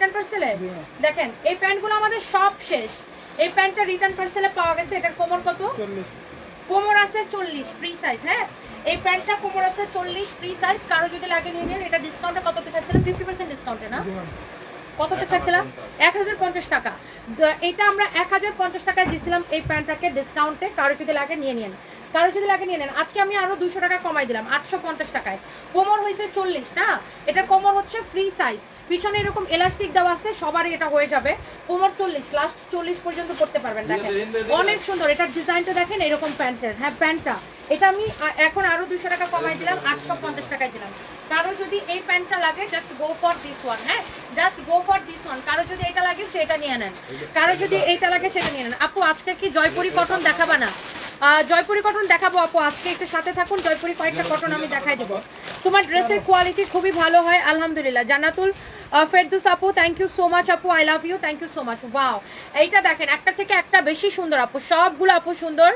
Return পার্সেলে দেখেন এই প্যান্টগুলো আমাদের সব শেষ। এই প্যান্টটা রিটার্ন পার্সেলে পাওয়া গেছে এটার কোমর কত? কোমর আছে চল্লিশ ফ্রি সাইজ হ্যাঁ? এই প্যান্টটা কোমর আছে চল্লিশ ফ্রি সাইজ কারও যদি লাগে নিয়ে নেন এটা ডিসকাউন্টে কততে থাকছিলাম ফিফটি পার্সেন্ট ডিসকাউন্টে না? কততে থাকছিলাম এক হাজার পঞ্চাশ টাকা। এটা আমরা এক হাজার পঞ্চাশ টাকায় দিয়েছিলাম এই প্যান্টটাকে ডিসকাউন্টে কারও যদি লাগে নিয়ে নিন। কারও যদি লাগে নিয়ে নেন আজকে আমি আরও দুশো টাকা কমাই দিলাম আটশো পঞ্চাশ টাকায়। কোমর হয়েছে চল্লিশ না? এটা কোমর হচ্ছে ফ্রি সাইজ পিছনে এরকম এলাস্টিক দেওয়া আছে সবারই এটা হয়ে যাবে। কোমর চল্লিশ লাস্ট চল্লিশ পর্যন্ত করতে পারবেন দেখেন। অনেক সুন্দর এটার ডিজাইনটা দেখেন এরকম প্যান্টের। হ্যাঁ প্যান্টটা। এটা আমি এখন আরও দুশো টাকা কমাই দিলাম আটশো পঞ্চাশ টাকায় দিলাম। কারও যদি এই প্যান্টটা লাগে just go for this one হ্যাঁ? Just go for this one কারও যদি এটা লাগে সেটা নিয়ে নেন। কারও যদি এইটা লাগে সেটা নিয়ে নেন। আপু আজকে কি জয়পুরি কটন দেখাবা না? আহ, জয়পুরি কটন দেখাবো আপু। আজকে একটু সাথে থাকুন জয়পুরি কয়েকটা কটন আমি দেখাই দেবো। তোমার ড্রেসের কোয়ালিটি খুবই ভালো হয় আলহামদুলিল্লাহ। জান্নাতুল আহ, ফেরদুস আপু থ্যাংক ইউ সো মাচ আপু I love you thank you so much wow এইটা দেখেন একটা থেকে একটা বেশি সুন্দর আপু সবগুলো আপু সুন্দর।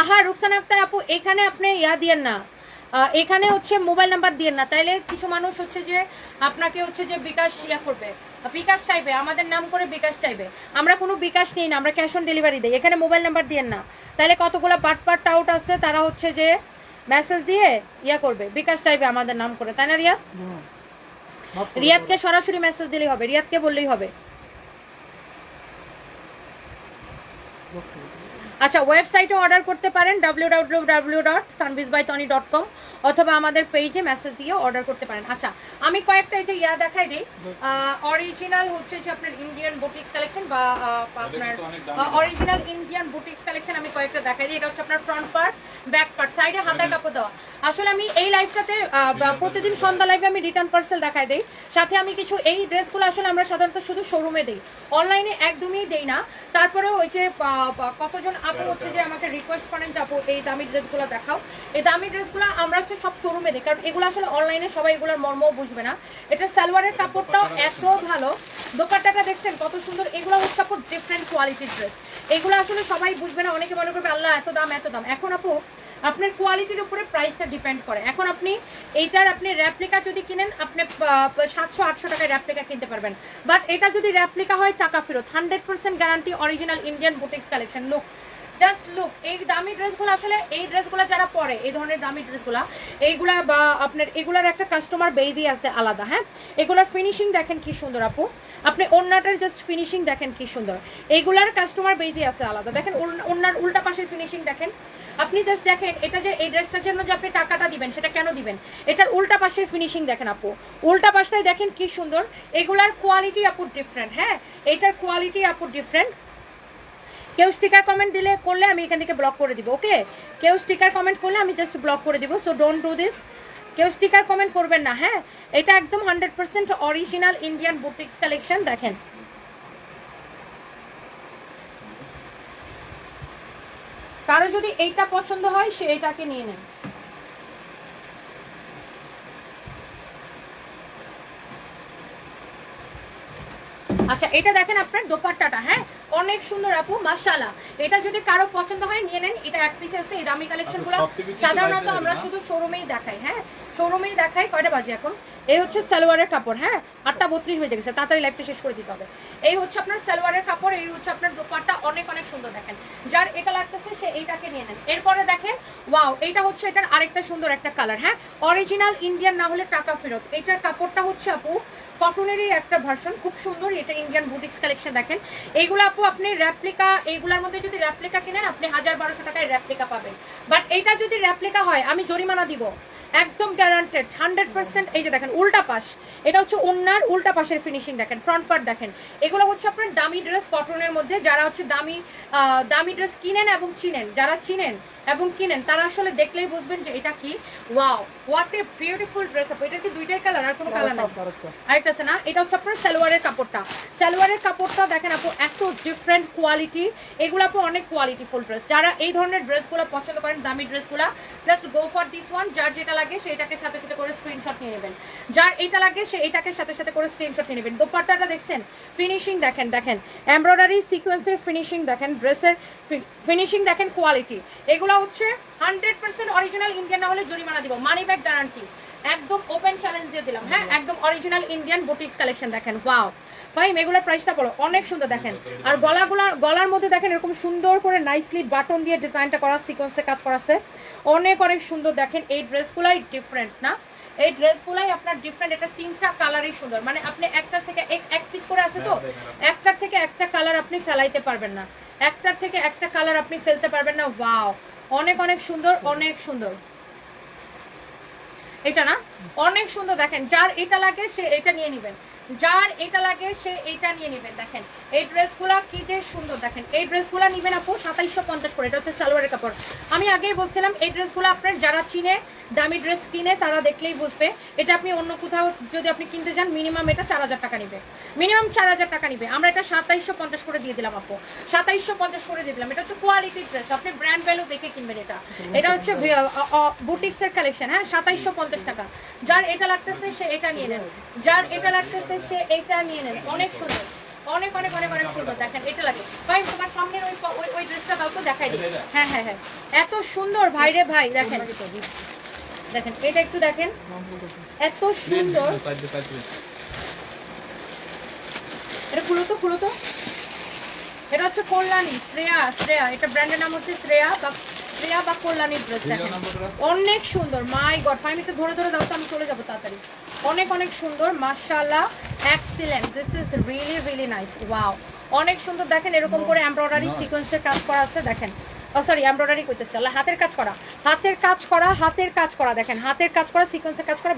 আহা রুকসানা আক্তার আপু এখানে আপনি ইয়া দিয়েন না। এখানে হচ্ছে মোবাইল নাম্বার দিয়েন না। তাইলে কিছু মানুষ হচ্ছে যে আপনাকে হচ্ছে যে বিকাশ ইয়া করবে। বিকাশ চাইবে আমাদের নাম করে বিকাশ চাইবে। আমরা কোনো বিকাশ নিই না আমরা ক্যাশ অন ডেলিভারি দিই। এখানে মোবাইল নাম্বার দিয়ে না। তাহলে কতগুলো পাট পাট আউট আছে তারা হচ্ছে যে মেসেজ দিয়ে ইয়া করবে বিকাশ চাইবে আমাদের নাম করে। তাই না রিয়াদ? রিয়াদকে সরাসরি মেসেজ দিলেই হবে রিয়াদকে বললেই হবে। ওকে। আচ্ছা ওয়েবসাইটে অর্ডার করতে পারেন W W W dot by Tony dot com অথবা আমাদের পেজে মেসেজ দিয়ে অর্ডার করতে পারেন। আচ্ছা আমি কয়েকটা এই যে ইয়া দেখাই দিই। অরিজিনাল হচ্ছে যে আপনার ইন্ডিয়ান বুটিক্স কালেকশন বা আপনার অরিজিনাল ইন্ডিয়ান বুটিক্স কালেকশন আমি কয়েকটা দেখাই দিই। এটা হচ্ছে আপনার ফ্রন্ট পার্ট ব্যাক পার্ট সাইডে হাতার কাপড় দেওয়া। আসলে আমি এই লাইভটাতে প্রতিদিন সন্ধ্যা লাইভে আমি রিটার্ন পার্সেল দেখাই দিই। সাথে আমি কিছু এই ড্রেসগুলো আসলে আমরা সাধারণত শুধু শোরুমে দিই। অনলাইনে একদমই দেই না। তারপরেও ওই যে কতজন আপু হচ্ছে যে আমাকে রিকোয়েস্ট করেন যে, আপু, এই দামি ড্রেসগুলো দেখাও। এই দামি ড্রেসগুলো আমরা হচ্ছে সব শোরুমে দিই। কারণ এগুলো আসলে অনলাইনে সবাই এগুলোর মর্মও বুঝবে না। এটা সালোয়ারের কাপড়টাও এত ভালো। দোপাট্টাটা দেখছেন কত সুন্দর। এগুলো হচ্ছে আপু ডিফারেন্ট কোয়ালিটির ড্রেস এগুলো আসলে সবাই বুঝবে না। অনেকে মনে করবে, আল্লাহ, এত দাম এত দাম। এখন আপু আপনার কোয়ালিটির উপরে প্রাইসটা ডিপেন্ড করে। এখন আপনি এইটার আপনি র্যাপ্লিকা যদি কিনেন, আপনি সাতশো, আটশো টাকায় র্যাপ্লিকা কিনতে পারবেন। বাট এটা যদি র্যাপ্লিকা হয়, টাকা ফেরত। Hundred percent guarantee original Indian boutiques collection look just look এই দামি ড্রেসগুলো আসলে, এই ড্রেসগুলো যারা পরে, এই ধরনের দামি ড্রেসগুলো এইগুলা বা আপনার, এগুলার একটা কাস্টমার বেবি আছে আলাদা হ্যাঁ? এগুলার ফিনিশিং দেখেন কি সুন্দর আপু। আপনি ওন্নাটার জাস্ট ফিনিশিং দেখেন কি সুন্দর। এইগুলার কাস্টমার বেজি আছে আলাদা। দেখেন ওনার উল্টা পাশের ফিনিশিং দেখেন। আপনি জাস্ট দেখেন, এটা যে এই ড্রেসটার জন্য যে আপনি টাকাটা দিবেন, সেটা কেন দিবেন? এটার উল্টা পাশের ফিনিশিং দেখেন আপু। উল্টা পাশটায় দেখেন কি সুন্দর, এগুলার কোয়ালিটি আপু ডিফারেন্ট হ্যাঁ? এটার কোয়ালিটি আপু ডিফারেন্ট কেউ স্টিকার কমেন্ট দিলে করলে আমি এখান থেকে ব্লক করে দিব ওকে কেউ স্টিকার কমেন্ট করলে আমি জাস্ট ব্লক করে দিব সো ডোন্ট ডু দিস কেউ স্টিকার কমেন্ট করবেন না হ্যাঁ? এটা একদম hundred percent original Indian boutiques collection দেখেন। কারও যদি এইটা পছন্দ হয় সে এটাকে নিয়ে নেন আচ্ছা এটা দেখেন আপনার দোপাট্টাটা হ্যাঁ? অনেক সুন্দর আপু মাশাআল্লাহ। এটা যদি কারও পছন্দ হয় নিয়ে নেন। এটা এক পিস আছে এই দামি কালেকশনগুলো। আচ্ছা, কি সাধারণত আমরা শুধু শোরুমেই দেখাই হ্যাঁ? শোরুমেই দেখাই কয়টা বাজে এখন? এই হচ্ছে সালোয়ারের কাপড় হ্যাঁ? আটটা বত্রিশ হয়ে গেছে, তাড়াতাড়ি লাইফটা শেষ করে দিতে হবে। এই হচ্ছে আপনার সালোয়ারের কাপড়, এই হচ্ছে আপনার দোপাট্টা, অনেক অনেক সুন্দর দেখেন। যার এটা লাগতেছে, সে এইটাকে নিয়ে নেন এরপরে দেখেন ওয়াও এইটা হচ্ছে এটার আরেকটা সুন্দর একটা কালার হ্যাঁ? অরিজিনাল ইন্ডিয়ান না হলে টাকা ফেরত। এটার কাপড়টা হচ্ছে আপু কটনেরই একটা ভার্সন খুব সুন্দর এটা ইন্ডিয়ান বুটিক্স কালেকশন দেখেন। এইগুলো আপু, আপনি র্যাপ্লিকা এইগুলোর মধ্যে যদি র্যাপ্লিকা কিনেন, আপনি হাজার বারোশো টাকায় র্যাপ্লিকা পাবেন। বাট এইটা যদি র্যাপ্লিকা হয়, আমি জরিমানা দিব। একদম গ্যারান্টেড হান্ড্রেড পার্সেন্ট এই যে দেখেন উল্টা পাশ। এটা হচ্ছে উন্নার উল্টা পাশের ফিনিশিং দেখেন ফ্রন্ট পার্ট দেখেন। এগুলো হচ্ছে আপনার দামি ড্রেস কটনের মধ্যে যারা হচ্ছে দামি দামি ড্রেস কিনেন এবং চিনেন যারা চিনেন এবং কিনেন তারা আসলে দেখলেই বুঝবেন যে এটা কি। Wow what a beautiful dress up এটা কি দুইটাই কালার আর কোনো কালার নাই। আরেকটা আছে না? এটা হচ্ছে আপনার সালোয়ারের কাপড়টা। সালোয়ারের কাপড়টা দেখেন আপু এত ডিফারেন্ট কোয়ালিটি এগুলো আপু অনেক কোয়ালিটিফুল ড্রেস যারা এই ধরনের ড্রেসগুলো পছন্দ করেন দামি ড্রেসগুলো just go for this one যার যেটা লাগে সেটাকে সাথে সাথে করে স্ক্রিনশট নিয়ে নেবেন। যার এটা লাগে, সে এটাকে সাথে সাথে করে স্ক্রিনশট নিয়ে নেবেন। দোপাট্টাটা দেখছেন? ফিনিশিং দেখেন দেখেন। এমব্রয়ডারি সিকোয়েন্সের ফিনিশিং দেখেন ড্রেসের ফিনিশিং দেখেন কোয়ালিটি এগুলো হচ্ছে হান্ড্রেড পার্সেন্ট অরিজিনাল ইন্ডিয়ান না হলে জরিমানা দিব। মানি ব্যাগ গ্যারান্টি একদম ওপেন চ্যালেঞ্জ দিয়ে দিলাম। হ্যাঁ একদম অরিজিনাল ইন্ডিয়ান বুটিক্স কালেকশন দেখেন। ওয়াও ফাইম এগুলোর প্রাইসটা বলো অনেক সুন্দর দেখেন। আর গলাগুলা গলার মধ্যে দেখেন এরকম সুন্দর করে নাইসলি বাটন দিয়ে ডিজাইনটা করা সিকোয়েন্সে কাজ করা আছে। অনেক অনেক সুন্দর দেখেন এই ড্রেসগুলাই ডিফারেন্ট না? এই ড্রেসগুলাই আপনার ডিফারেন্ট এটা তিনটা কালারই সুন্দর। মানে আপনি একটা থেকে এক এক পিস করে আছে তো? একটার থেকে একটা কালার আপনি ফেলাইতে পারবেন না। একটার থেকে একটা কালার আপনি ফেলতে পারবেন না। ওয়াও অনেক অনেক সুন্দর অনেক সুন্দর। এটা না? অনেক সুন্দর দেখেন যার এটা লাগে সে এটা নিয়ে নেবেন। যার এটা লাগে, সে এটা নিয়ে নেবেন, দেখেন। এই ড্রেসগুলা কি যে সুন্দর, দেখেন। এই ড্রেসগুলা নেবেন আপু সাতাইশশো পঞ্চাশ করে, এটা হচ্ছে সালোয়ারের কাপড়। আমি আগেই বলছিলাম, এই ড্রেসগুলো আপনার যারা চিনে দামি ড্রেস কিনে তারা দেখলেই বুঝবে। এটা আপনি অন্য কোথাও যদি আপনি কিনতে যান মিনিমাম এটা চার হাজার টাকা নিবে। মিনিমাম চার হাজার টাকা নিবে। আমরা এটা সাতাইশশো পঞ্চাশ করে দিয়ে দিলাম আপু। সাতাইশশো পঞ্চাশ করে দিয়ে দিলাম। এটা হচ্ছে কোয়ালিটির ড্রেস আপনি ব্র্যান্ড ভ্যালু দেখে কিনবেন এটা। এটা হচ্ছে বুটিক্স এর কালেকশন হ্যাঁ? সাতাইশশো পঞ্চাশ টাকা। যার এটা লাগতেছে সে এটা নিয়ে নেন। যার এটা লাগতেছে সে এটা নিয়ে নেন। অনেক সুন্দর। অনেক অনেক অনেক অনেক সুন্দর। দেখেন এটা লাগে। ভাই তোমার সামনের ওই ওই ওই ড্রেসটা দাও তো দেখাই দিই। হ্যাঁ হ্যাঁ হ্যাঁ। এত সুন্দর ভাই রে ভাই দেখেন। দেখেন এটা একটু দেখেন। এত সুন্দর। এটা খুলো তো খুলো তো এটা হচ্ছে কল্যাণী শ্রেয়া শ্রেয়া। এটা ব্র্যান্ডের নাম হচ্ছে শ্রেয়া বা শ্রেয়া বা কল্যাণী ড্রেস দেখেন। অনেক সুন্দর। মাই গড ফাইন একটু ধরে ধরে দাও তো আমি চলে যাব তাড়াতাড়ি। অনেক অনেক সুন্দর। মাশাআল্লাহ excellent this is really really nice wow অনেক সুন্দর দেখেন এরকম করে এমব্রয়ডারি সিকোয়েন্সের কাজ করা আছে দেখেন। সরি এমব্রয়ডারি করতেছে। আল্লাহ, হাতের কাজ করা। হাতের কাজ করা, হাতের কাজ করা, দেখেন। হাতের কাজ করা সিকোয়েন্সের কাজ করা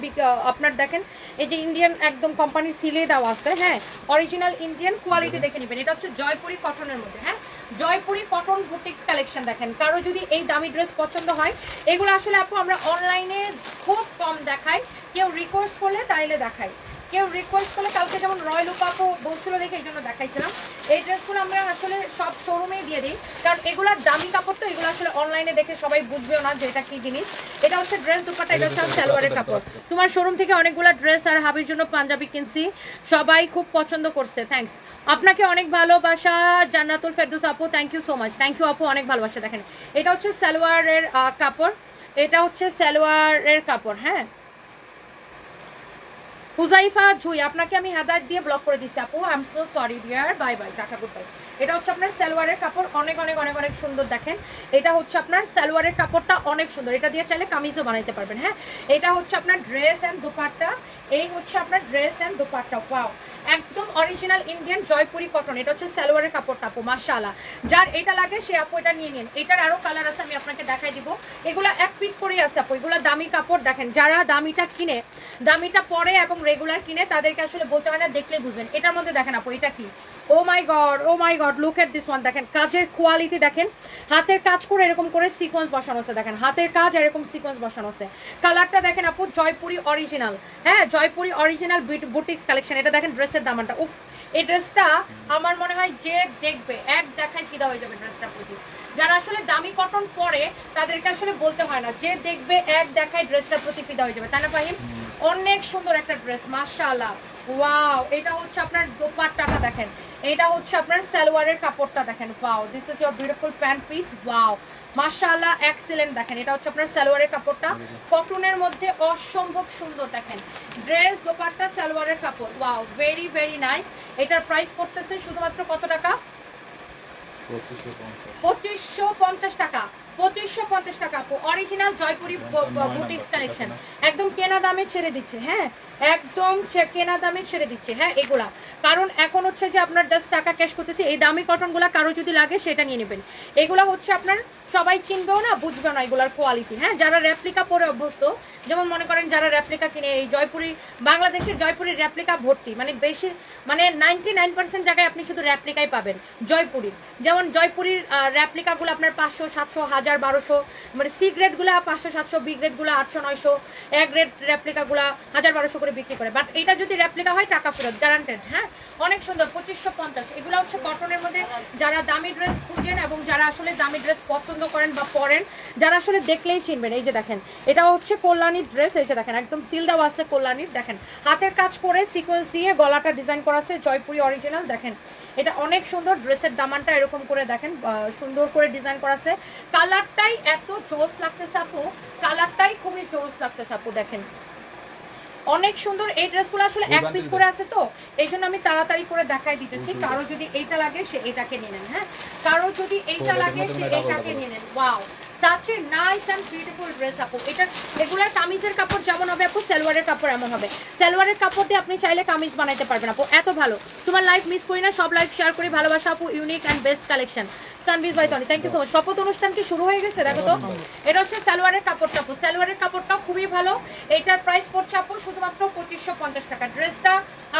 আপনার দেখেন, এই যে ইন্ডিয়ান একদম কোম্পানির সিলে দেওয়া আছে হ্যাঁ? অরিজিনাল ইন্ডিয়ান কোয়ালিটি দেখে নেবেন। এটা হচ্ছে জয়পুরি কটনের মধ্যে হ্যাঁ? জয়পুরি কটন বুটিক্স কালেকশন দেখেন। কারও যদি এই দামি ড্রেস পছন্দ হয়, এগুলো আসলে আপু আমরা অনলাইনে খুব কম দেখাই। কেউ রিকোয়েস্ট করলে তাইলে দেখাই। কেউ রিকোয়েস্ট করলে, কালকে যেমন রয়্যাল উপাকো বলছিল দেখে এই জন্য দেখাইছিলাম। এই ড্রেসগুলো আমরা আসলে সব শোরুমেই দিয়ে দিই। কারণ এগুলার দামি কাপড় তো এগুলো আসলে অনলাইনে দেখে সবাই বুঝবেও না যে এটা কি জিনিস। এটা হচ্ছে ড্রেস দুপাটা এটা হচ্ছে সালোয়ারের কাপড়। তোমার শোরুম থেকে অনেকগুলো ড্রেস আর হাবির জন্য পাঞ্জাবি কিনছি। সবাই খুব পছন্দ করছে থ্যাঙ্কস আপনাকে অনেক ভালোবাসা, জান্নাতুল ফেরদৌস আপু thank you so much thank you আপু, অনেক ভালোবাসা দেখেন। এটা হচ্ছে সালোয়ারের কাপড়। এটা হচ্ছে সালোয়ারের কাপড় হ্যাঁ? হুজাইফা জুই, আপনাকে আমি হেদায়ত দিয়ে ব্লক করে দিচ্ছি আপু। I am so sorry dear bye bye টাকা গুড বাই এটা হচ্ছে আপনার সালোয়ারের কাপড়, অনেক অনেক অনেক অনেক সুন্দর দেখেন। এটা হচ্ছে আপনার সালোয়ারের কাপড়টা অনেক সুন্দর। এটা দিয়ে চাইলে কামিজও বানাইতে পারবেন হ্যাঁ? এটা হচ্ছে আপনার ড্রেস অ্যান্ড দুপাট্টা। এই হচ্ছে আপনার ড্রেস অ্যান্ড দুপাট্টা। ওয়াও একদম অরিজিনাল ইন্ডিয়ান জয়পুরি কটন এটা হচ্ছে সালোয়ারের কাপড়টা আপু, মাশাআল্লাহ। যার এটা লাগে, সে আপু এটা নিয়ে নিন। এটার আরও কালার আছে, আমি আপনাকে দেখাই দিব। এগুলো এক পিস করেই আছে আপু, এগুলো দামি কাপড়। দেখেন, যারা দামিটা কিনে, দামিটা পরে এবং রেগুলার কিনে, তাদেরকে আসলে বলতে হয় না দেখলেই বুঝবেন। এটার মধ্যে দেখেন আপু, এটা কি? ও my god oh my god look at this one দেখেন কাজের কোয়ালিটি দেখেন হাতের কাজ করে এরকম করে সিকোয়েন্স বসানো আছে দেখেন হাতের কাজ এরকম সিকোয়েন্স বসানো আছে। কালারটা দেখেন আপু জয়পুরি অরিজিনাল হ্যাঁ জয়পুরি অরিজিনাল বুটিক্স কালেকশন এটা দেখেন ড্রেসের দামানটা উফ এই ড্রেসটা আমার মনে হয় যে দেখবে এক দেখায় ফিদা হয়ে যাবে ড্রেসটা প্রতি। যারা আসলে দামি কটন পরে তাদেরকে আসলে বলতে হয় না যে দেখবে এক দেখায় ড্রেসটা প্রতি ফিদা হয়ে যাবে তাই না ফাহিম? অনেক সুন্দর একটা ড্রেস মাশাআল্লাহ। ওয়াও এটা হচ্ছে আপনার দোপাট্টাটা দেখেন। এটা হচ্ছে আপনার সালোয়ারের কাপড়টা দেখেন। Wow this is your beautiful pant piece wow মাশাআল্লাহ এক্সিলেন্ট দেখেন। এটা হচ্ছে আপনার সালোয়ারের কাপড়টা। কটনের মধ্যে অসম্ভব সুন্দর দেখেন। ড্রেস দোপাট্টা সালোয়ারের কাপড়। ওয়াও ভেরি ভেরি নাইস এটার প্রাইস পড়তেছে শুধুমাত্র কত টাকা? পঁচিশশো পঞ্চাশ টাকা। পঁচিশশো পঞ্চাশ টাকা। অরিজিনাল জয়পুরি বুটিক্স কালেকশন একদম কেনা দামে ছেড়ে দিচ্ছে হ্যাঁ? একদম কেনা দামে ছেড়ে দিচ্ছে হ্যাঁ এগুলা। কারণ এখন হচ্ছে যে আপনার জাস্ট টাকা ক্যাশ করতেছি, এই দামি কটনগুলা কারও যদি লাগে সেটা নিয়ে নেবেন। এগুলা হচ্ছে আপনার সবাই চিনবেও না, বুঝবেও না এগুলার কোয়ালিটি হ্যাঁ? যারা রেপ্লিকা পরে অভ্যস্ত, যেমন মনে করেন যারা রেপ্লিকা কিনে, এই জয়পুরি, বাংলাদেশের জয়পুরির রেপ্লিকা ভর্তি মানে বেশি মানে নাইনটি নাইন পার্সেন্ট জায়গায় আপনি শুধু রেপ্লিকাই পাবেন জয়পুরির যেমন জয়পুরির রেপ্লিকাগুলো আপনার পাঁচশো, সাতশো, হাজার, বারোশো মানে সি গ্রেডগুলো পাঁচশো, সাতশো বি গ্রেডগুলো আটশো, নয়শো এ গ্রেড রেপ্লিকাগুলো হাজার, বারোশো করে বিক্রি করে। বাট এটা যদি রেপ্লিকা হয়, টাকা ফেরত গ্যারান্টেড হ্যাঁ? অনেক সুন্দর, পঁচিশশো পঞ্চাশ। এগুলো হচ্ছে কটনের মধ্যে যারা দামি ড্রেস খুঁজেন এবং যারা আসলে দামি ড্রেস পছন্দ করেন বা পরেন, যারা আসলে দেখলেই চিনবেন। এই যে দেখেন এটা হচ্ছে কল্যাণীর ড্রেস এই যে দেখেন, একদম সিল আছে কল্যাণীর। দেখেন, হাতের কাজ করে সিকোয়েন্স দিয়ে গলাটা ডিজাইন করা আছে, জয়পুরি অরিজিনাল দেখেন, এটা অনেক সুন্দর ড্রেসের দামানটা এরকম করে দেখেন সুন্দর করে ডিজাইন করা আছে। কালারটাই এত জোস লাগতেছে আপু কালারটাই খুবই জোস লাগতেছে আপু, দেখেন। অনেক সুন্দর এই ড্রেসগুলো আসলে এক পিস করে আছে তো এই জন্য আমি তাড়াতাড়ি করে দেখাই দিতেছি। কারও যদি এইটা লাগে সে এটাকে নিয়ে নেন হ্যাঁ? কারও যদি এইটা লাগে সে এইটাকে নিয়ে নেন। Wow such a nice and beautiful dress আপু। এটা রেগুলার কামিজের কাপড় যেমন হবে আপু সালোয়ারের কাপড় এমন হবে। সালোয়ারের কাপড় দিয়ে আপনি চাইলে কামিজ বানাইতে পারবেন আপু। এত ভালো। তোমার লাইফ মিস করি না সব লাইফ শেয়ার করি। ভালোবাসা আপু unique and best collection সানবিজ Tony thank you so much শপথ অনুষ্ঠান কি শুরু হয়ে গেছে? দেখো তো। এটা হচ্ছে সালোয়ারের কাপড়টা আপু সালোয়ারের কাপড়টাও খুবই ভালো। এটার প্রাইস পড়ছে আপু শুধুমাত্র পঁচিশশো পঞ্চাশ টাকা। ড্রেসটা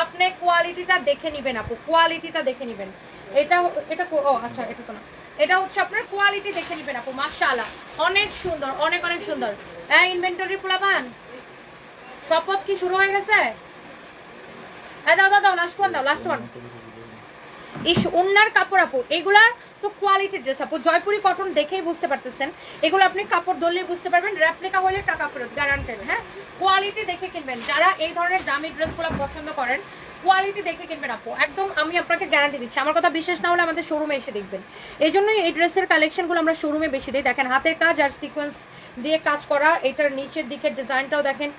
আপনি কোয়ালিটিটা দেখে নিবেন আপু। কোয়ালিটিটা দেখে নিবেন। এটা এটা ও আচ্ছা এটা তো না। এটা হচ্ছে আপনার কোয়ালিটি দেখে নিবেন আপু। মাশাআল্লাহ। অনেক সুন্দর, অনেক অনেক সুন্দর। এই ইনভেন্টরি পোলাপান। শপথ কি শুরু হয়ে গেছে? এই দাও দাও দাও লাস্ট ওয়ান দাও লাস্ট ওয়ান ইস ওনার কাপড় আপু। এগুলার তো কোয়ালিটি ড্রেস আপু। জয়পুরি কটন দেখেই বুঝতে পারতেছেন। এগুলো আপনি কাপড় ধরলে বুঝতে পারবেন। রেপ্লিকা হলে টাকা ফেরত গ্যারান্টেড হ্যাঁ? কোয়ালিটি দেখে কিনবেন। যারা এই ধরনের দামি ড্রেসগুলো পছন্দ করেন কোয়ালিটি দেখে কিনবেন, আপু। একদম আমি আপনাকে গ্যারান্টি দিচ্ছি। আমার কথা বিশেষ না হলে আমাদের শোরুমে এসে দেখবেন। এই জন্যই এই ড্রেসের কালেকশনগুলো আমরা শোরুমে বেশি দিই। দেখেন, হাতের কাজ আর সিকোয়েন্স দিয়ে কাজ করা, এটার নিচের দিকের ডিজাইনটাও দেখেন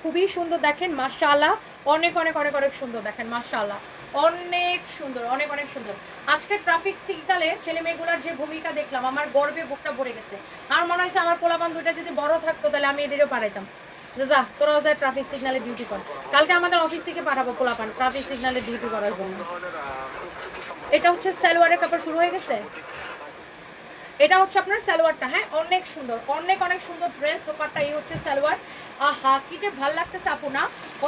খুবই সুন্দর দেখেন, মাশাআল্লাহ। অনেক অনেক অনেক অনেক সুন্দর দেখেন, মাশাআল্লাহ। অনেক সুন্দর, অনেক অনেক সুন্দর। আজকে ট্রাফিক সিগনালে ছেলে মেয়েগুলোর যে ভূমিকা দেখলাম, আমার গর্বে বুকটা ভরে গেছে। আর মনে হয়েছে আমার পোলাপান দুইটা যদি বড় থাকতো, তাহলে আমি এদেরও পারাইতাম যে তোরাও যায় ট্রাফিক সিগনালে ডিউটি কর। কালকে আমাদের অফিস থেকে পাঠাবো পোলাপান ট্রাফিক সিগনালে ডিউটি করার জন্য। এটা হচ্ছে সালোয়ারের কাপড় শুরু হয়ে গেছে। এটা হচ্ছে আপনার সালোয়ারটা হ্যাঁ? অনেক সুন্দর, অনেক অনেক সুন্দর ড্রেস দোপাট্টা, এই হচ্ছে সালোয়ার। আহা, কি যে ভালো লাগতেছে আপু, না?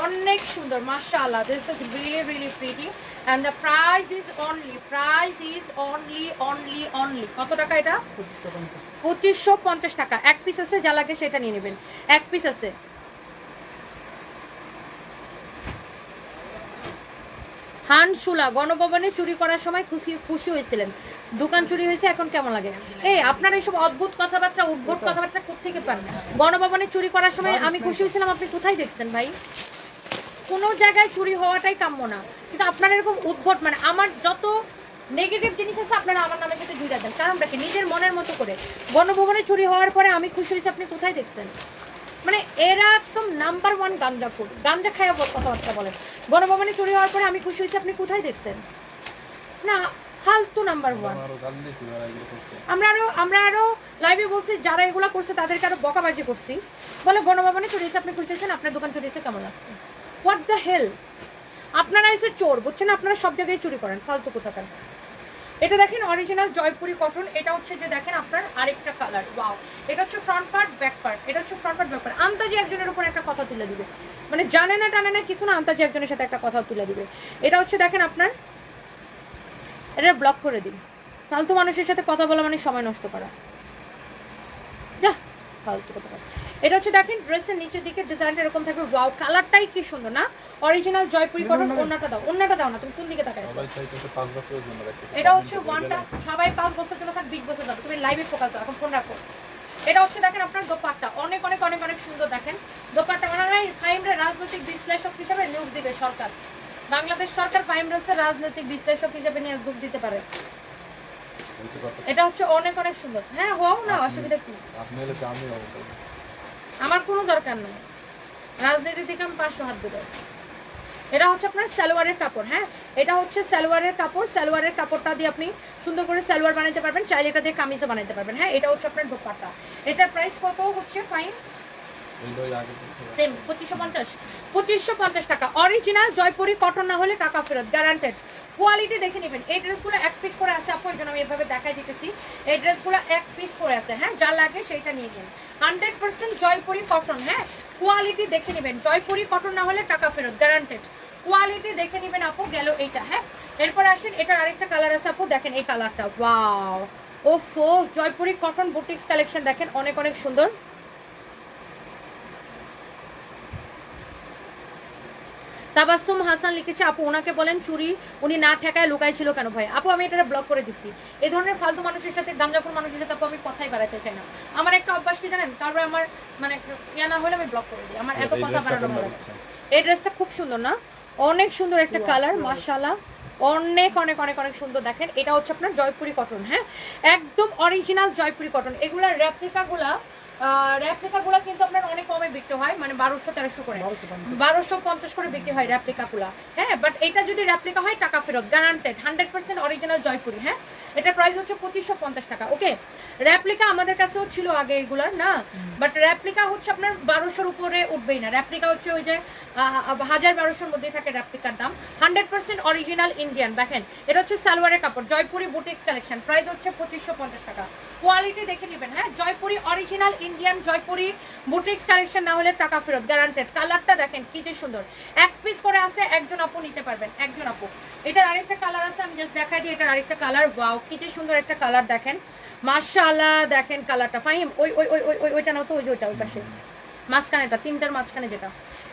অনেক সুন্দর, মাশাআল্লাহ this is really really pretty and the price is only price is only only only কত টাকা এটা? পঁচিশশো পঞ্চাশ টাকা। এক পিস আছে, যা লাগে সেটা নিয়ে নেবেন। এক পিস আছে। হানসুলা, গণভবনে চুরি করার সময় খুশি খুশি হয়েছিলেন। দোকান চুরি হয়েছে এখন কেমন লাগে? এই আপনার এইসব অদ্ভুত কথাবার্তা উদ্ভট কথাবার্তা কোথেকে পান? গণভবনে চুরি করার সময় আমি খুশি হয়েছিলাম আপনি কোথায় দেখতেন ভাই? কোনো জায়গায় চুরি হওয়াটাই কাম্য না। কিন্তু আপনার এরকম উদ্ভট মানে আমার যত নেগেটিভ জিনিস আছে আপনারা আমার নামের সাথে জুড়ে দেন। কারণটা কি নিজের মনের মতো করে। গণভবনে চুরি হওয়ার পরে আমি খুশি হয়েছি আপনি কোথায় দেখতেন মানে এরা একদম নাম্বার ওয়ান গাঞ্জাপুর গাঞ্জা খায় কথাবার্তা বলেন। গণভবনে চুরি হওয়ার পরে আমি খুশি হয়েছি আপনি কোথায় দেখছেন? না ফালতু নাম্বার ওয়ান আমরা আরও আমরা আরও লাইভে বলছি যারা এগুলো করছে তাদেরকে আরও বকাবাজি করছি। বলে গণভবনে চুরি আপনি খুশি আপনার দোকান হয়েছে কেমন লাগছে? হোয়াট দ্য হেল আপনারা এসে চোর বুঝছেন? আপনারা সব জায়গায় চুরি করেন ফালতু কোথাকার এটা দেখেন অরিজিনাল জয়পুরি কটন এটা হচ্ছে যে দেখেন আপনার আরেকটা কালার ওয়াও এটা হচ্ছে ফ্রন্ট পার্ট ব্যাক পার্ট এটা হচ্ছে ফ্রন্ট পার্ট ব্যাক পার্ট আন্তাজি একজনের উপর একটা কথা তুলে দিবে। মানে জানে না টানে না কিছু না আন্তাজি একজনের সাথে একটা কথা তুলে দিবে। এটা হচ্ছে দেখেন আপনার এটা ব্লক করে দিন ফালতু মানুষের সাথে কথা বলা মানে সময় নষ্ট করা। যা ফালতু কথা এটা হচ্ছে দেখেন ড্রেসের নিচের দিকে ডিজাইনটা এরকম থাকবে। ওয়াও কালারটাই কি সুন্দর না? অরিজিনাল জয়পুরি কটন ওন্নাটা দাও ওন্নাটা দাও না তুমি কোন দিকে তাকাই এটা হচ্ছে ওয়ানটা সবাই পাঁচ বছর থাক বিশ বছর যাবে। তুমি লাইভে ফোকাস দাও এখন ফোন রাখো। এটা হচ্ছে দেখেন আপনার দোপাট্টা। অনেক অনেক অনেক অনেক সুন্দর দেখেন। দোপাট্টা মানে রাজনৈতিক বিশ্লেষক হিসেবে নিয়োগ দিবে সরকার। বাংলাদেশ সরকার ফাইমরেসের রাজনৈতিক বিশ্লেষক হিসেবে নিয়োগ দিতে পারে। এটা হচ্ছে অনেক অনেক সুন্দর। হ্যাঁ হও না অসুবিধা কি? আমার কোনো দরকার নেই। রাজনীতি থেকে আমি পাঁচশো হাত দেবো এটা হচ্ছে আপনার সালোয়ারের কাপড় হ্যাঁ? এটা হচ্ছে সালোয়ারের কাপড়। সালোয়ারের কাপড়টা দিয়ে আপনি সুন্দর করে সালোয়ার বানাতে পারবেন চাইলে এটা দিয়ে কামিজও বানাতে পারবেন হ্যাঁ? এটা হচ্ছে আপনার দোপাট্টা। এটার প্রাইস কত হচ্ছে ফাইন সেম পঁচিশশো পঞ্চাশ। পঁচিশশো পঞ্চাশ টাকা। অরিজিনাল জয়পুরি কটন না হলে টাকা ফেরত গ্যারান্টেড কোয়ালিটি দেখে নেবেন। এই ড্রেসগুলো এক পিস করে আছে আপু জন্য আমি দেখাই দিতেছি। এই ড্রেসগুলো এক পিস করে আছে হ্যাঁ যা লাগে সেইটা নিয়ে নিন। হান্ড্রেড পার্সেন্ট জয়পুরি কটন হ্যাঁ? কোয়ালিটি দেখে জয়পুরি কটন না হলে টাকা ফেরত গ্যারান্টেড কোয়ালিটি দেখে আপু, গেল এইটা হ্যাঁ? এরপর আসেন, এটার আরেকটা কালার আছে আপু, দেখেন এই কালারটা ওয়াও ও ফো জয়পুরি কটন বুটিক্স কালেকশন দেখেন, অনেক অনেক সুন্দর। তাবাসুম হাসান লিখেছে আপু ওনাকে বলেন চুরি উনি না ঠেকায় লুকাই ছিল কেন ভাই? আপু আমি এটা ব্লক করে দিচ্ছি। এই ধরনের ফালতু মানুষের সাথে গাঞ্জাপুর মানুষের সাথে আপু আমি কথাই বাড়াতে চাই না। আমার একটা অভ্যাস কি জানেন? তারপরে আমার মানে ইয়া না হলে আমি ব্লক করে দিই। আমার এত কথা বাড়ানো ভালো। এই ড্রেসটা খুব সুন্দর না? অনেক সুন্দর একটা কালার মাশাআল্লাহ। অনেক অনেক অনেক অনেক সুন্দর। দেখেন এটা হচ্ছে আপনার জয়পুরি কটন হ্যাঁ? একদম অরিজিনাল জয়পুরি কটন এগুলার রেপ্লিকাগুলা রেপ্লিকা গুলো কিন্তু আপনার অনেক কমে বিক্রি হয় মানে বারোশো তেরোশো করে। বারোশো পঞ্চাশ। করে বিক্রি হয় রেপ্লিকা গুলা হ্যাঁ বাট এটা যদি রেপ্লিকা হয় টাকা ফেরত guaranteed hundred percent original Jaipuri হ্যাঁ? এটা প্রাইস হচ্ছে পঁচিশশো পঞ্চাশ টাকা ওকে রেপ্লিকা আমাদের কাছেও ছিল আগে এগুলার না? বাট রেপ্লিকা হচ্ছে আপনার বারোশোর উপরে উঠবেই না। রেপ্লিকা হচ্ছে ওই যে হাজার বারোশোর মধ্যে থাকে রেপ্লিকার দাম। হান্ড্রেড পার্সেন্ট অরিজিনাল ইন্ডিয়ান দেখেন এটা হচ্ছে সালোয়ারের কাপড় জয়পুরি বুটিক্স কালেকশন প্রাইস হচ্ছে পঁচিশশো পঞ্চাশ টাকা। কোয়ালিটি দেখে নেবেন হ্যাঁ? Jaipuri original Indian Jaipuri boutiques collection না হলে টাকা ফেরত গ্যারান্টেড কালারটা দেখেন কি যে সুন্দর। এক পিস করে আছে, একজন আপু নিতে পারবেন, একজন আপু। এটার আরেকটা কালার আছে, আমি জাস্ট দেখাই দিই, এটার আরেকটা কালার ওয়াও কি যে সুন্দর একটা কালার দেখেন। মাশাআল্লাহ দেখেন কালারটা ফাহিম ওই ওই ওই ওই ওই, ওইটা নাও তো, ওই যে ওইটা, ওই পাশে। মাঝখানেটা, তিনটার মাঝখানে যেটা।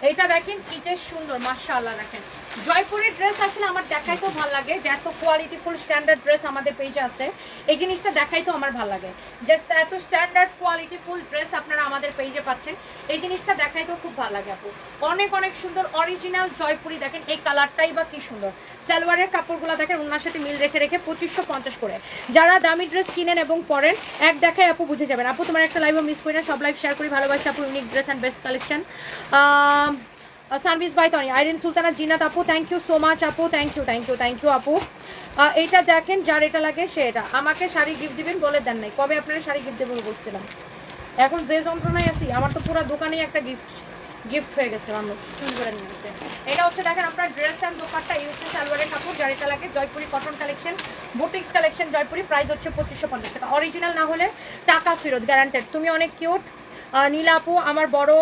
এইটা দেখেন কি যে সুন্দর, মাশাআল্লাহ দেখেন। জয়পুরের ড্রেস আসলে আমার দেখাইতেও ভালো লাগে। যে এত কোয়ালিটি ফুল স্ট্যান্ডার্ড ড্রেস আমাদের পেজে আছে। এই জিনিসটা দেখাইতেও আমার ভালো লাগে। জাস্ট এত স্ট্যান্ডার্ড কোয়ালিটি ফুল ড্রেস আপনারা আমাদের পেজে পাচ্ছেন। এই জিনিসটা দেখাইতেও খুব ভালো লাগে আপু। অনেক অনেক সুন্দর অরিজিনাল জয়পুরি দেখেন, এই কালারটাই বা কি সুন্দর। সালোয়ারের কাপড়গুলো দেখেন, ওনার সাথে মিল রেখে রেখে পঁচিশশো পঞ্চাশ করে। যারা দামি ড্রেস কিনেন এবং পরেন, এক দেখায় আপু বুঝে যাবেন। আপু, তোমার একটা লাইভও মিস করি না, সব লাইভ শেয়ার করি। ভালোবাসি, আপু unique dress and best collection service by Tony Irene Sultana Zinat আপু থ্যাংক ইউ সো মাচ আপু thank you thank you thank you আপু এইটা দেখেন যার এটা লাগে সে এটা। আমাকে শাড়ি গিফট দিবেন বলে দেন নাই। কবে আপনারা শাড়ি গিফট দেবেন বলছিলাম। এখন যে যন্ত্রণায় আছি, আমার তো পুরো দোকানেই একটা গিফট গিফট হয়ে গেছে মানুষ। চুরি করে নিয়ে গেছে। এটা হচ্ছে দেখেন আপনার ড্রেস অ্যান্ড দোকানটা ইউসি সালোয়ারের কাপড় এটা লাগে Jaipuri cotton collection boutiques collection Jaipuri price হচ্ছে পঁচিশশো পঞ্চাশ টাকা। অরিজিনাল না হলে টাকা ফেরত গ্যারান্টেড তুমি অনেক কিউট নীলা আপু, আমার বড়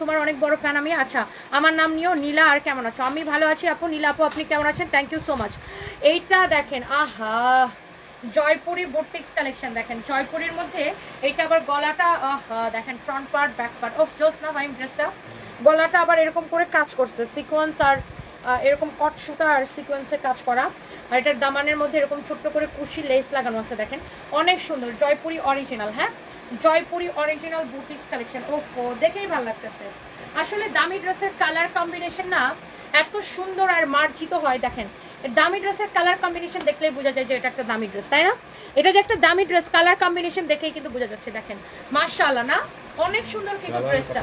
তোমার অনেক বড় ফ্যান আমি। আচ্ছা আমার নাম নিও নীলা আর কেমন আছো? আমি ভালো আছি আপু। নীলা আপু, আপনি কেমন আছেন? থ্যাংক ইউ সো মাচ এইটা দেখেন, আহা, জয়পুরি বুটিক্স কালেকশন দেখেন। জয়পুরির মধ্যে এইটা আবার গলাটা দেখেন ফ্রন্ট পার্ট ব্যাক পার্ট ও জোস না ভাই ড্রেসটা গলাটা আবার এরকম করে কাজ করছে। সিকোয়েন্স আর এরকম কট সুতা আর সিকোয়েন্সের কাজ করা। আর এটার দামানের মধ্যে এরকম ছোট্ট করে কুশি লেস লাগানো আছে, দেখেন। অনেক সুন্দর, জয়পুরি অরিজিনাল হ্যাঁ? জয়পুরি অরিজিনাল বুটিক্স কালেকশন ওফো দেখেই ভালো লাগতেছে। আসলে দামি ড্রেসের কালার কম্বিনেশন না এত সুন্দর আর মার্জিত হয় দেখেন। দামি ড্রেসের কালার কম্বিনেশন দেখলেই বোঝা যায় যে এটা একটা দামি ড্রেস তাই না? এটা যে একটা দামি ড্রেস কালার কম্বিনেশন দেখেই কিন্তু বোঝা যাচ্ছে দেখেন। মাশাআল্লাহ না? অনেক সুন্দর কিন্তু ড্রেসটা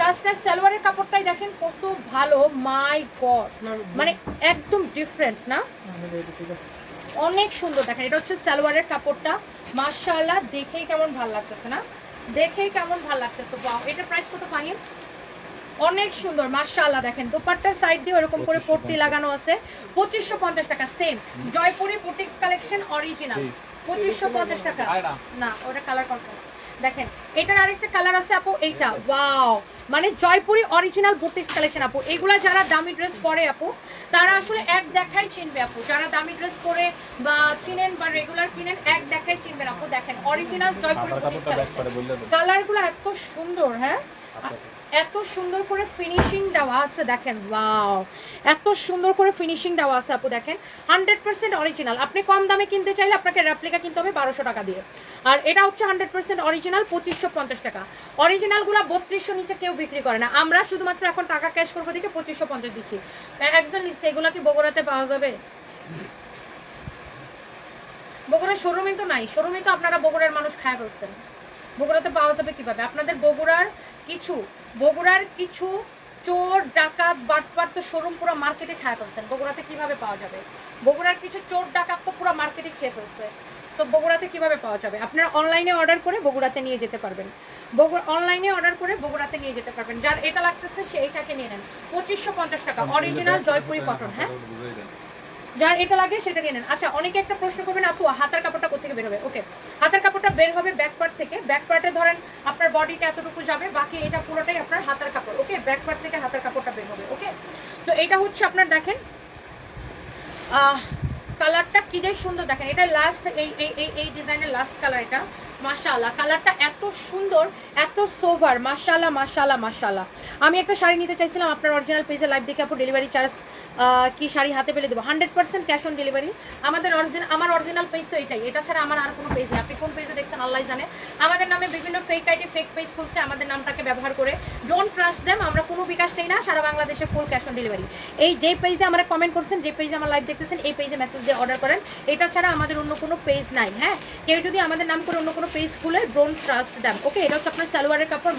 কাজটা সালোয়ারের কাপড়টাই দেখেন কত ভালো মাই গড মানে একদম ডিফারেন্ট না? অনেক সুন্দর দেখেন এটা হচ্ছে সালোয়ারের কাপড়টা। মাশাআল্লাহ দেখেই কেমন ভালো লাগতেছে না? দেখেই কেমন ভালো লাগতেছে বাহ এটা প্রাইস কত ফাহিম? অনেক সুন্দর মাশাআল্লাহ দেখেন। দোপাট্টার সাইড দিয়ে ওরকম করে পট্টি লাগানো আছে। পঁচিশশো পঞ্চাশ টাকা same Jaipuri boutiques collection original পঁচিশশো পঞ্চাশ টাকা। না ওটা কালার কন্ট্রাস্ট দেখেন এটার আরেকটা কালার আছে আপু এইটা। ওয়াও। মানে জয়পুরি অরিজিনাল বুটিক্স কালেকশন আপু। এগুলা যারা দামি ড্রেস পরে আপু তারা আসলে এক দেখাই চিনবে আপু। যারা দামি ড্রেস পরে বা চিনেন বা রেগুলার কিনেন এক দেখাই চিনবেন আপু। দেখেন অরিজিনাল জয়পুরি কালারগুলো এত সুন্দর হ্যাঁ? এত সুন্দর করে ফিনিশিং দেওয়া আছে, দেখেন ওয়াও এত সুন্দর করে ফিনিশিং দেওয়া আছে, আপু, দেখেন। হান্ড্রেড পার্সেন্ট অরিজিনাল আপনি কম দামে কিনতে চাইলে আপনাকে রেপ্লিকা কিনতে হবে বারোশো টাকা দিয়ে। আর এটা হচ্ছে হান্ড্রেড পার্সেন্ট অরিজিনাল পঁচিশশো পঞ্চাশ টাকা। অরিজিনালগুলো বত্রিশশো নিচে কেউ বিক্রি করে না। আমরা শুধুমাত্র এখন টাকা ক্যাশ করব দিকে পঁচিশশো পঞ্চাশ দিচ্ছি। একজন নিচ্ছে, এগুলো কি বগুড়াতে পাওয়া যাবে? বগুড়া শোরুমে তো নাই। শোরুমে তো আপনারা বগুড়ার মানুষ খায় ফেলছেন। বগুড়াতে পাওয়া যাবে কীভাবে? আপনাদের বগুড়ার কিছু বগুড়ার কিছু চোর ডাকাত বাটপাট তো শোরুম পুরো মার্কেটে খায় ফেলছেন। বগুড়াতে কীভাবে পাওয়া যাবে? বগুড়ার কিছু চোর ডাকাত তো পুরো মার্কেটে খেয়ে ফেলছে। তো বগুড়াতে কীভাবে পাওয়া যাবে? আপনারা অনলাইনে অর্ডার করে বগুড়াতে নিয়ে যেতে পারবেন। বগুড়া অনলাইনে অর্ডার করে বগুড়াতে নিয়ে যেতে পারবেন। যার এটা লাগতেছে সে এটাকে নিয়ে নেন। পঁচিশশো পঞ্চাশ টাকা। অরিজিনাল জয়পুরি কটন হ্যাঁ? যার এটা লাগে সেটা নিয়ে নেন। আচ্ছা অনেকে একটা প্রশ্ন করবেন, আপু, হাতের কাপড়টা কোথেকে বের হবে? ওকে, হাতের কাপড়টা বের হবে ব্যাক পার্ট থেকে। ব্যাক পার্টে ধরেন আপনার বডিতে এতটুকু যাবে, বাকি এটা পুরোটাই আপনার হাতের কাপড়, ওকে? ব্যাক পার্ট থেকে হাতের কাপড়টা বের হবে, ওকে? তো এটা হচ্ছে আপনার, দেখেন কালারটা কি যে সুন্দর, দেখেন, এটা লাস্ট এই এই এই এই ডিজাইনের লাস্ট কালার এটা। মাশাআল্লাহ কালারটা এত সুন্দর, এত সোভার মাশাআল্লাহ মাশাআল্লাহ মাশাআল্লাহ। আমি একটা শাড়ি নিতে চাইছিলাম, আপনার অরিজিনাল পেজে লাইভ দেখে আপু ডেলিভারি চার্জ কি শাড়ি হাতে পেলে দেবো? Hundred percent cash on delivery আমাদের অরিজিনাল আমার অরিজিনাল পেজ তো এটাই। এটা ছাড়া আমার আর কোনো পেজ নেই। আপনি কোন পেজে দেখছেন? আল্লাহ জানে। আমাদের নামে বিভিন্ন ফেক আইডি ফেক পেজ খুলছে। আমাদের নামটাকে ব্যবহার করে ডোন্ট ট্রাস্ট দেম আমরা কোনো বিকাশ নেই না। সারা বাংলাদেশে ফুল ক্যাশ অন ডেলিভারি এই যে পেজে আমরা কমেন্ট করছেন যে পেজে আমার লাইভ দেখতেছেন, এই পেজে মেসেজ দিয়ে অর্ডার করেন। এটা ছাড়া আমাদের অন্য কোনো পেজ নাই হ্যাঁ? কেউ যদি আমাদের নাম করে অন্য কোনো পেজ খুলে ডোন্ট ট্রাস্ট দেম ওকে এটা হচ্ছে আপনার সালোয়ারের কাপড়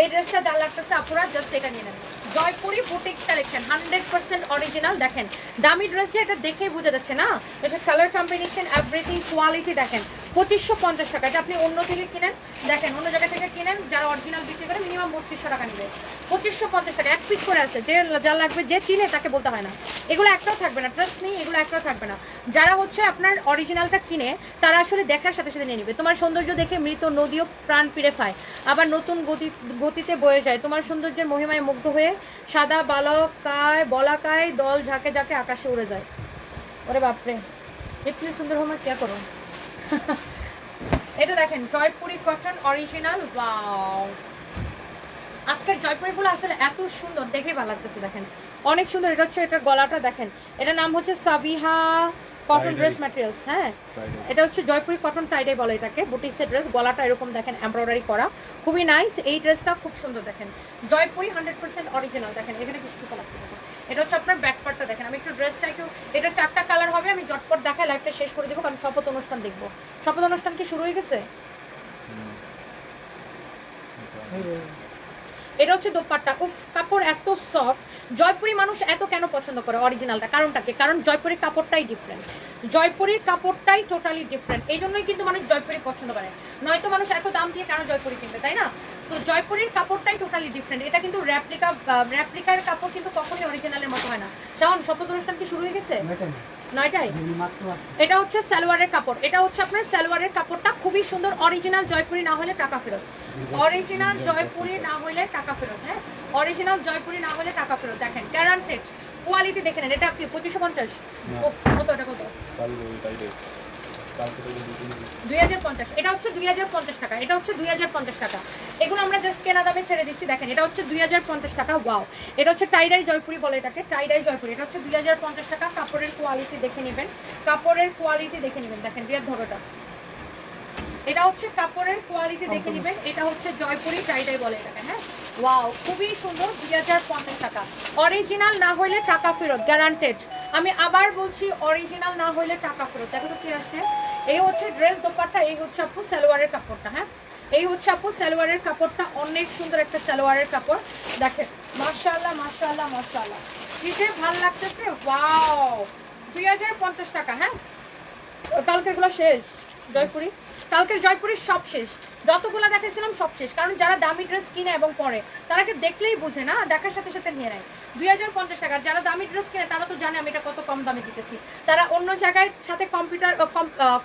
এই ড্রেসটা যা লাগতেছে আপনারা জাস্ট এটা নিয়ে নেন। Jaipuri boutique collection hundred percent original দেখেন। দামি ড্রেস যে এটা দেখেই বোঝা যাচ্ছে না। এটা কালার কম্বিনেশন এভরিথিং কোয়ালিটি দেখেন। পঁচিশশো পঞ্চাশ টাকা। এটা আপনি অন্য থেকে কিনেন, দেখেন, অন্য জায়গা থেকে কিনেন, যারা অরিজিনাল বিক্রি করে মিনিমাম বত্রিশশো টাকা নেবে। পঁচিশশো পঞ্চাশ টাকা, এক পিস করে আছে, যে যা লাগবে, যে চিনে তাকে বলতে হয় না। এগুলো একটাও থাকবে না ট্রাস্ট নেই এগুলো একটাও থাকবে না। যারা হচ্ছে আপনার অরিজিনালটা কিনে, তারা আসলে দেখার সাথে সাথে নিয়ে নেবে। তোমার সৌন্দর্য দেখে মৃত নদীও প্রাণ ফিরে পায়। আবার নতুন গতি, গতিতে বয়ে যায়। তোমার সৌন্দর্যের মহিমায় মুগ্ধ হয়ে সাদা বালকায়, বলাকায় দল ঝাঁকে ঝাঁকে আকাশে উড়ে যায়। ওরে বাপরে ইতনি সুন্দর হোমার কে করো। এটা দেখেন জয়পুরি কটন অরিজিনাল ওয়াও আজকের জয়পুরিগুলো আসলে এত সুন্দর দেখেই ভালো লাগতেছে দেখেন। অনেক সুন্দর এটা হচ্ছে এটার গলাটা দেখেন। এটার নাম হচ্ছে সাবিহা কটন ড্রেস ম্যাটেরিয়ালস হ্যাঁ? এটা হচ্ছে জয়পুরি কটন টাইডাই বলে এটাকে বুটিক্সের ড্রেস গলাটা এরকম দেখেন এমব্রয়ডারি করা। খুবই নাইস এই ড্রেসটা খুব সুন্দর দেখেন। জয়পুরি হান্ড্রেড পার্সেন্ট অরিজিনাল দেখেন এখানে কিছু সুতো লাগছে দেখেন। এটা হচ্ছে আপনার ব্যাক পার্টটা দেখেন। আমি একটু ড্রেসটা একটু এটা চারটা কালার হবে, আমি জটপট দেখায় লাইফটা শেষ করে দেবো, কারণ শপথ অনুষ্ঠান দেখব। শপথ অনুষ্ঠান কি শুরু হয়ে গেছে? এটা হচ্ছে দোপাট্টা। উফ, কাপড় এত সফট জয়পুরি মানুষ এত কেন পছন্দ করে অরিজিনালটা কারণটা কি? কারণ জয়পুরের কাপড়টাই ডিফারেন্ট জয়পুরের কাপড়টাই টোটালি ডিফারেন্ট এই জন্যই কিন্তু মানুষ জয়পুরি পছন্দ করে। নয়তো মানুষ এত দাম দিয়ে কেন জয়পুরি কিনবে, তাই না? তো জয়পুরের কাপড়টাই টোটালি ডিফারেন্ট এটা কিন্তু র্যাপ্লিকা র্যাপ্লিকার কাপড় কিন্তু কখনোই অরিজিনালের মতো হয় না। যেমন শপথ অনুষ্ঠান কি শুরু হয়ে গেছে? নয়টায়। এটা হচ্ছে সালোয়ারের কাপড়। এটা হচ্ছে আপনার সালোয়ারের কাপড়টা। খুবই সুন্দর অরিজিনাল জয়পুরি না হলে টাকা ফেরত। অরিজিনাল জয়পুরি না হলে টাকা ফেরত হ্যাঁ? অরিজিনাল জয়পুরি না হলে টাকা ফেরত। দেখেন গ্যারান্টেড কোয়ালিটি দেখে নেন। এটা কি পঁচিশশো পঞ্চাশ? কত এটা কত? দুই হাজার পঞ্চাশ। এটা হচ্ছে দুই হাজার পঞ্চাশ টাকা এটা হচ্ছে দুই হাজার পঞ্চাশ টাকা। এগুলো আমরা জাস্ট কেনা দামে ছেড়ে দিচ্ছি দেখেন এটা হচ্ছে দুই হাজার পঞ্চাশ টাকা ওয়াও এটা হচ্ছে টাইডাই জয়পুরি বলে এটাকে টাইডাই জয়পুরি। এটা হচ্ছে দুই হাজার পঞ্চাশ টাকা কাপড়ের কোয়ালিটি দেখে নেবেন কাপড়ের কোয়ালিটি দেখে নেবেন দেখেন বিয়ার ধরোটা। এটা হচ্ছে কাপড়ের কোয়ালিটি দেখে নেবেন এটা হচ্ছে জয়পুরি টাইডাই বলে এটাকে হ্যাঁ? ওয়াও খুবই সুন্দর দুই হাজার পঞ্চাশ টাকা। অরিজিনাল না হলে টাকা ফেরত গ্যারান্টেড আমি আবার বলছি অরিজিনাল না হলে টাকা ফেরত। দেখো তো কি আসছে। এই হচ্ছে ড্রেস দোপাট্টা, এই হচ্ছে আপু সালোয়ারের কাপড়টা হ্যাঁ? এই হচ্ছে আপু সালোয়ারের কাপড়টা, অনেক সুন্দর একটা সালোয়ারের কাপড়। দেখেন, মাশাআল্লাহ মাশাআল্লাহ মাশাআল্লাহ। কি যে ভালো লাগতেছে? ওয়াও! দুই হাজার পঞ্চাশ টাকা হ্যাঁ? কালকেরগুলো শেষ, জয়পুরি? কালকের জয়পুরির সব শেষ। যতগুলো দেখেছিলাম সব শেষ। কারণ যারা দামি ড্রেস কিনে এবং পরে তারাকে দেখলেই বুঝে না? দেখার সাথে সাথে নিয়ে নেয়। দুই হাজার পঞ্চাশ টাকা যারা দামি ড্রেস কিনে, তারা তো জানে আমি এটা কত কম দামে দিতেছি। তারা অন্য জায়গায় সাথে কম্পিউটার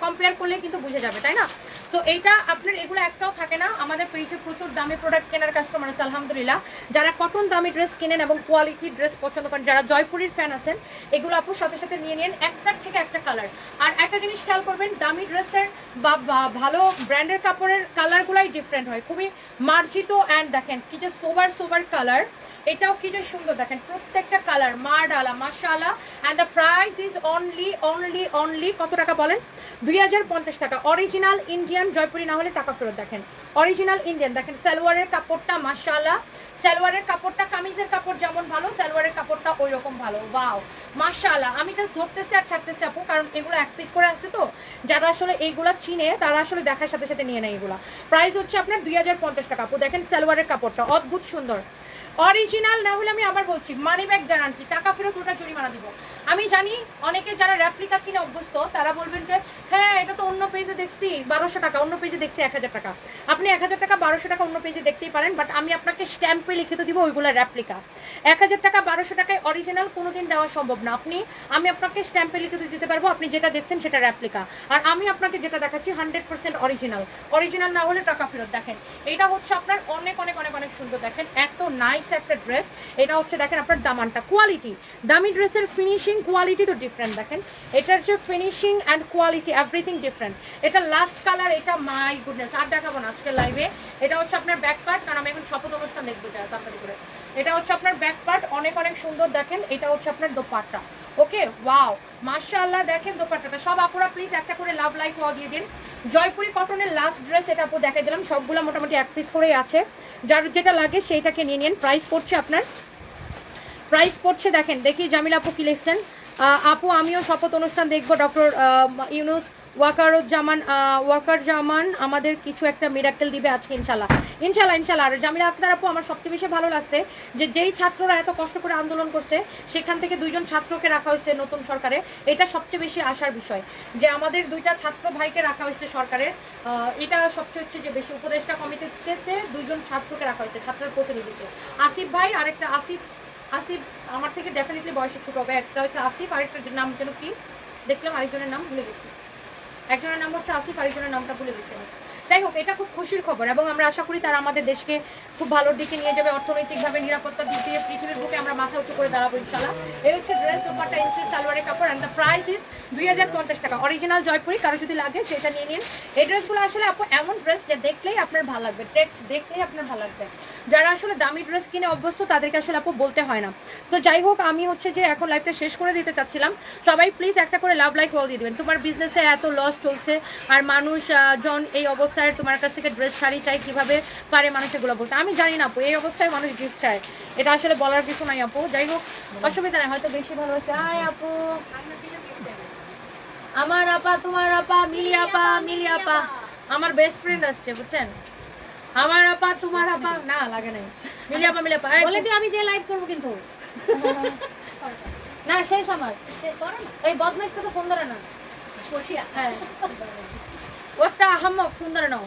কম্পেয়ার করলে কিন্তু বুঝে যাবে, তাই না? তো এইটা আপনার, এগুলো একটাও থাকে না। আমাদের পেজে প্রচুর দামি প্রোডাক্ট কেনার কাস্টমার আছে, আলহামদুলিল্লাহ। যারা কটন দামি ড্রেস কেনেন এবং কোয়ালিটি ড্রেস পছন্দ করেন, যারা জয়পুরের ফ্যান আছেন, এগুলো আপুর সাথে সাথে নিয়ে নিন, একটার থেকে একটা কালার আর একটা জিনিস খেয়াল করবেন, দামি ড্রেসের বা- ভালো ব্র্যান্ডের কাপড়ের কালারগুলাই ডিফারেন্ট হয়। খুবই মার্জিত অ্যান্ড দেখেন, কি যে সোবার সোবার কালার এটাও কি যে সুন্দর, দেখেন প্রত্যেকটা কালার মার ডালা, মাশাআল্লাহ and the price is only only only কত টাকা বলেন? দুই হাজার পঞ্চাশ টাকা। অরিজিনাল ইন্ডিয়ান জয়পুরি না হলে টাকা ফেরত দেখেন। অরিজিনাল ইন্ডিয়ান দেখেন সালোয়ারের কাপড়টা মাশাআল্লাহ। সালোয়ারের কাপড়টা, কামিজের কাপড় যেমন ভালো, সালোয়ারের কাপড়টা ওই রকম ভালো। ওয়াও মাশাআল্লাহ, আমি জাস্ট ধরতেছি আর ছাড়তেছি আপু, কারণ এগুলো এক পিস করে আসছে তো। যারা আসলে এইগুলা চিনে, তারা আসলে দেখার সাথে সাথে নিয়ে নেয় এগুলা। প্রাইস হচ্ছে আপনার দুই হাজার পঞ্চাশ টাকা আপু। দেখেন সালোয়ারের কাপড়টা, অদ্ভুত সুন্দর। অরিজিনাল না হলে আমি আবার বলছি মানি ব্যাগ গ্যারান্টি টাকা ফেরত ওটা জরিমানা দিব। আমি জানি অনেকে যারা র্যাপ্লিকা কিনে অভ্যস্ত, তারা বলবেন যে পেজে দেখছি বারোশো টাকা, অন্য পেজে দেখছি এক হাজার টাকা। আপনি এক হাজার টাকা, বারোশো টাকা অন্য পেজে দেখতেই পারেন বাট আমি আপনাকে স্ট্যাম্পে লিখিত দিব ওইগুলো র্যাপ্লিকা এক হাজার টাকা, বারোশো টাকায় অরিজিনাল কোনোদিন দেওয়া সম্ভব না। আপনি, আমি আপনাকে স্ট্যাম্পে লিখিত দিতে পারব, আপনি যেটা দেখছেন সেটা র্যাপ্লিকা আর আমি আপনাকে যেটা দেখাচ্ছি হান্ড্রেড পার্সেন্ট অরিজিনাল অরিজিনাল না হলে টাকা ফেরত দেখেন। এটা হচ্ছে আপনার অনেক অনেক অনেক অনেক সুন্দর। দেখেন, এত নাইস একটা ড্রেস এটা হচ্ছে, দেখেন, আপনার দামানটা। কোয়ালিটি দামি ড্রেসের ফিনিশিং কোয়ালিটি তো ডিফারেন্ট দেখেন, এটার যে finishing and quality everything different এটা লাস্ট কালার এটা মাই গুডনেস আর দেখাবো না আজকে লাইভে এটা হচ্ছে আপনার ব্যাক পার্ট কারণ আমি এখন শপথ অনুষ্ঠান দেখব যারা তাড়াতাড়ি করে। এটা হচ্ছে আপনার ব্যাক পার্ট অনেক অনেক সুন্দর দেখেন, এটা হচ্ছে আপনার দোপাট্টা। ওকে ওয়াও মাশাআল্লাহ, দেখেন দোপাট্টাটা। সব আপুরা প্লিজ একটা করে লাভ লাইক ওয়াও দিয়ে দিন। জয়পুরি কটনের লাস্ট ড্রেস এটা আপু দেখাই দিলাম, সবগুলো মোটামুটি এক পিস করেই আছে। যার যেটা লাগে সেইটাকে নিয়ে নিন প্রাইস পড়ছে আপনার। প্রাইস পড়ছে, দেখেন, দেখি জামিল আপু কি লিখছেন। আপু, আমিও শপথ অনুষ্ঠান দেখব ডক্টর ইউনুস। ওয়াকারুজ্জামান ওয়াকার জামান আমাদের কিছু একটা মিরাক্কেল দিবে আজকে ইনশাল্লাহ ইনশাল্লাহ ইনশাল্লাহ আর জামিলা আক্তার আপু, আমার সবচেয়ে বেশি ভালো লাগছে যে যেই ছাত্ররা এত কষ্ট করে আন্দোলন করছে, সেখান থেকে দুইজন ছাত্রকে রাখা হয়েছে নতুন সরকারে। এটা সবচেয়ে বেশি আশার বিষয় যে আমাদের দুইটা ছাত্র ভাইকে রাখা হয়েছে সরকারের এটা সবচেয়ে হচ্ছে যে বেশি উপদেষ্টা কমিটিতে দুইজন ছাত্রকে রাখা হয়েছে, ছাত্রের প্রতিনিধিত্ব। আসিফ ভাই আর একটা আসিফ আসিফ আমার থেকে ডেফিনেটলি বয়সে ছোট হবে। একটা হচ্ছে আসিফ আরেকটা নাম যেন কি? দেখলাম আরেকজনের নাম ভুলে গেছি। একজনের নাম হচ্ছে আসিফ, আরেকজনের নামটা ভুলে গেছি যাই হোক, এটা খুব খুশির খবর এবং আমরা আশা করি তারা আমাদের দেশকে খুব ভালোর দিকে নিয়ে যাবে, অর্থনৈতিকভাবে নিরাপত্তা দিক দিয়ে পৃথিবীর বুকে আমরা মাথা উঁচু করে দাঁড়াবো ইনশাল্লাহ এই হচ্ছে ড্রেস দোপাটা ইঞ্চি সালোয়ারের কাপড় অ্যান্ড দ্য প্রাইস ইস দুই হাজার পঞ্চাশ টাকা। অরিজিনাল জয়পুরি কারও যদি লাগে সেটা নিয়ে নিন। এই ড্রেসগুলো আসলে আপু এমন ড্রেস যে দেখলেই আপনার ভালো লাগবে দেখলেই আপনার ভালো লাগবে। যারা আসলে দামি ড্রেস কিনে অভ্যস্ত তাদেরকে আসলে আপু বলতে হয় না। তো যাই হোক আমি হচ্ছে যে এখন লাইফটা শেষ করে দিতে চাচ্ছিলাম। সবাই প্লিজ একটা করে লাভ লাইক ওয়াল দিয়ে দিবেন। তোমার বিজনেসে এত লস চলছে আর মানুষ জন এই অবস্থায় তোমার কাছ থেকে ড্রেস শাড়ি চাই কীভাবে পারে মানুষ এগুলো বলতে? আমি জানি না আপু এই অবস্থায় মানুষ গিফট চায়। এটা আসলে বলার কিছু নাই আপু। যাই হোক অসুবিধা নাই হয়তো বেশি ভালো আয় আপু। আমার আপা তোমার আপা মিলি আপা মিলি আপা। আমার বেস্ট ফ্রেন্ড আসছে বুঝছেন? আমার আপা তোমার আপা না লাগে নাই। মিলি আপা মিলি আপা বলে দিও আমি যে লাইভ করব কিন্তু। না শেষ আমার। এই বদমাইশকে তো ফোন ধরে না। হ্যাঁ। ওটা আহাম্মক ফোন ধরে নাও।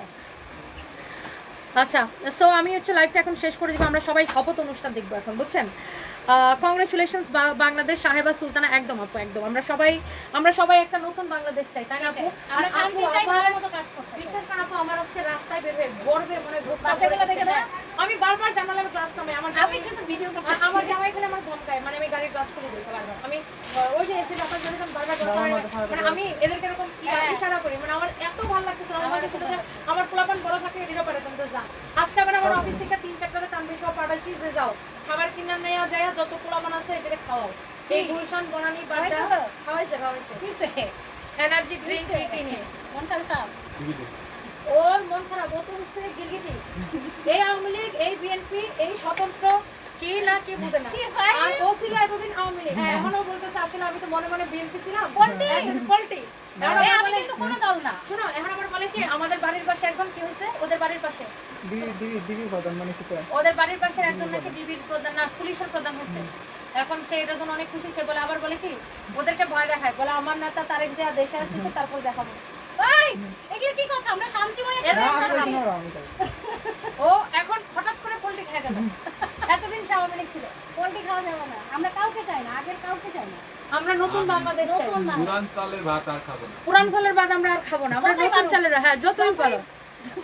আচ্ছা সো আমি হচ্ছে লাইফটা এখন শেষ করে দিব। আমরা সবাই শপথ অনুষ্ঠান দেখব এখন বুঝছেন? কংগ্রেচুলেশন বাংলাদেশ সাহেবা সুলতানা একদম আপু একদম। আমরা সবাই আমরা সবাই একটা নতুন বাংলাদেশ চাই তাই না আপু? আর আপু আমার বিশ্বাস করেন আপু আমার আজকে রাস্তায় বের হয়ে গর্বে মনে হয় বুকটা ভরে গেছে। হ্যাঁ, আমি বারবার জানালাম ক্লাস নামে আমার আমি কিন্তু ভিডিও আমার জামাই এখানে আমার ধমকায় মানে আমি গাড়ির ক্লাস করে দিই বারবার। আমি ওই যে এসে ব্যাপার জন্য বারবার ধমকায়। মানে আমি এদেরকে এরকম ইশারা করি মানে আমার এত ভালো লাগতেছে আমার কাছে শুধু আমার পোলাপান বড় থাকে এটারও পারে তুমি তো যা আজকে আবার আমার অফিস থেকে তিন চারটা টানবে সব পাঠাইছি যে যাও খাবার কিনা নেওয়া যায় যত পোলাপান আছে এটাকে খাওয়াও। এই গুলশান বনানি বাটা খাওয়াইছে খাওয়াইছে এনার্জি ড্রিঙ্ক কিনে। ওর মন খারাপ ও তো হচ্ছে গিরগিটি। এই আওয়ামী লীগ এই বিএনপি এই স্বতন্ত্র কি না কি বুঝে না। আর ও ছিল এতদিন আওয়ামী লীগ। এখনও বলতেছে আসলে আমি তো মনে মনে বিএনপি ছিলাম। পল্টি। আমি কিন্তু কোনো দল না। শোনো এখন আমার বলে কি আমাদের বাড়ির পাশে একজন কি হয়েছে? ওদের বাড়ির পাশে। প্রধান মানে কি ওদের বাড়ির পাশে একজন নাকি ডিবির প্রধান না পুলিশের প্রধান হচ্ছে। এখন সে জন্য অনেক খুশি সে বলে আবার বলে কি? ওদেরকে ভয় দেখায় বলে আমার নেতা তারেক জিয়া দেশে আসছে তারপর দেখাবো। এগুলো কি কথা? আমরা শান্তিময় না, আমি জানি না, আমি জানি। ও এখন হঠাৎ করে পোল্ট্রি খেয়ে গেল এতদিন সে আওয়ামী ছিল। পোল্ট্রি খাওয়া যাবে না। আমরা কাউকে চাই না আগের কাউকে চাই না। আমরা নতুন বাংলাদেশ পুরান চালের ভাত আর খাব না। পুরান চালের বাদ আমরা আর খাব না। আমরা নতুন চালের হ্যাঁ যতই পারো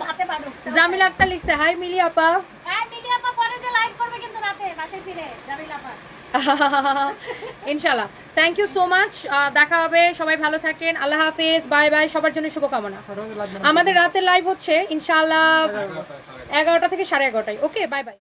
ভাতে পারো জামিল আক্তার লিখছে হাই মিলি আপা। হ্যাঁ পরে যে লাইভ করবে কিন্তু রাতে বাসে ফিরে জামিল আপা। ইনশাল্লাহ থ্যাংক ইউ সো মাচ দেখা হবে। সবাই ভালো থাকেন। আল্লাহ হাফেজ। বাই বাই সবার জন্য শুভকামনা। আমাদের রাতের লাইভ হচ্ছে। ইনশাল্লাহ এগারোটা থেকে সাড়ে এগারোটায়। Okay bye bye